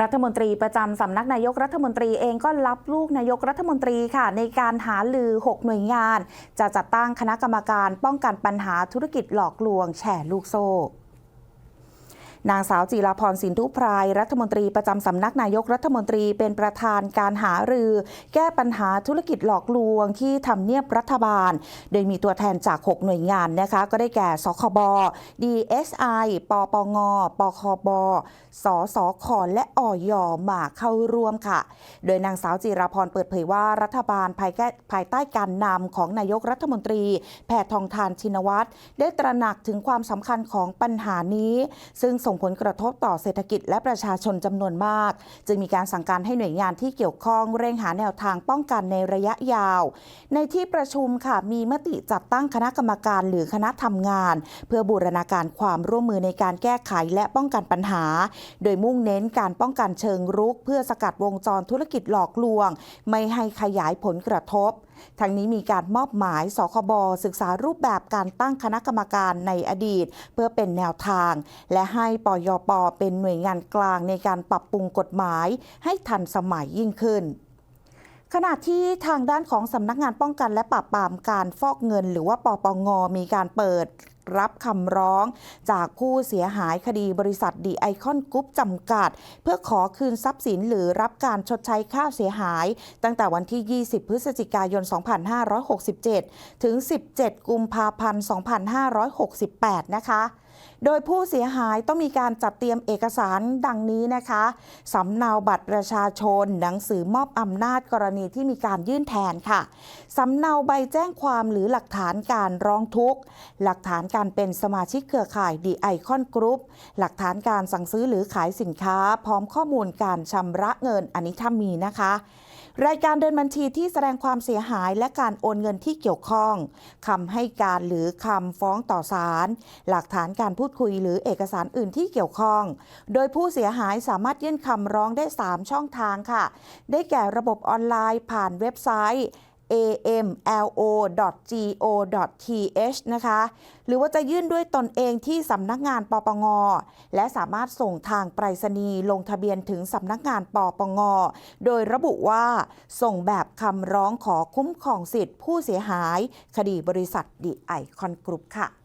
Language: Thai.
รัฐมนตรีประจำสำนักนายกรัฐมนตรีเองก็รับลูกนายกรัฐมนตรีค่ะ ในการหาลือ 6 หน่วยงาน จะจัดตั้งคณะกรรมการป้องกันปัญหาธุรกิจหลอกลวงแชร์ลูกโซ่ นางสาวจีราพรสินทุพราย รัฐมนตรีประจำสำนักนายกรัฐมนตรีเป็นประธานการหารือ แก้ปัญหาธุรกิจหลอกลวงที่ทำเนียบรัฐบาล โดยมีตัวแทนจาก 6 หน่วยงานนะคะก็ได้แก่สคบ DSI ปปง ปคบ สสคและอยมาเข้าร่วมค่ะ โดยนางสาวจีราพรเปิดเผยว่ารัฐบาลภายใต้ภายใต้การนำของนายกรัฐมนตรี แพทองทานชินวัตรได้ตระหนักถึงความสำคัญของปัญหานี้ ซึ่งส่งผลกระทบต่อเศรษฐกิจและประชาชนจำนวนมาก จึงมีการสั่งการให้หน่วยงานที่เกี่ยวข้องเร่งหาแนวทางป้องกันในระยะยาว ในที่ประชุมค่ะมีมติจัดตั้งคณะกรรมการหรือคณะทำงาน เพื่อบูรณาการความร่วมมือในการแก้ไขและป้องกันปัญหา โดยมุ่งเน้นการป้องกันเชิงรุก เพื่อสกัดวงจรธุรกิจหลอกลวง ไม่ให้ขยายผลกระทบทั้งนี้มีการมอบหมายสคบศึกษารูปแบบการตั้งคณะกรรมการในอดีต เพื่อเป็นแนวทาง และให้ปยปเป็นหน่วยงานกลางในการปรับปรุงกฎหมาย ให้ทันสมัยยิ่งขึ้นขณะที่ทางด้านของสำนักงานป้องกันและปราบปรามการฟอกเงิน หรือว่าปปงมีการเปิดรับคำร้อง จากผู้เสียหายคดีบริษัทดีไอคอนกรุ๊ปจำกัด เพื่อขอคืนทรัพย์สินหรือรับการชดใช้ค่าเสียหาย ตั้งแต่วันที่ 20 พฤศจิกายน 2567 ถึง 17 กุมภาพันธ์ 2568 นะคะ โดยผู้เสียหายต้องมีการจัดเตรียมเอกสารดังนี้นะคะสำเนาบัตรประชาชน หนังสือมอบอำนาจกรณีที่มีการยื่นแทนค่ะสำเนาใบแจ้งความหรือหลักฐานการร้องทุกข์ หลักฐานการเป็นสมาชิกเครือข่ายดีไอคอนกรุ๊ปหลักฐานการสั่งซื้อหรือขายสินค้า พร้อมข้อมูลการชำระเงินอันนี้ถ้ามีนะคะ รายการเดินบัญชีที่แสดงความเสียหายและการโอนเงินที่เกี่ยวข้องคำให้การหรือคำฟ้องต่อศาลหลักฐานการพูดคุยหรือเอกสารอื่นที่เกี่ยวข้อง โดยผู้เสียหายสามารถยื่นคำร้องได้ 3 ช่องทางค่ะ ได้แก่ระบบออนไลน์ผ่านเว็บไซต์ amlo.go.th นะคะ หรือว่าจะยื่นด้วยตนเองที่สำนักงานปปง และสามารถส่งทางไปรษณีย์ลงทะเบียนถึงสำนักงานปปง โดยระบุว่า ส่งแบบคำร้องขอคุ้มครองสิทธิ์ผู้เสียหาย คดีบริษัทดีไอคอนกรุ๊ปค่ะ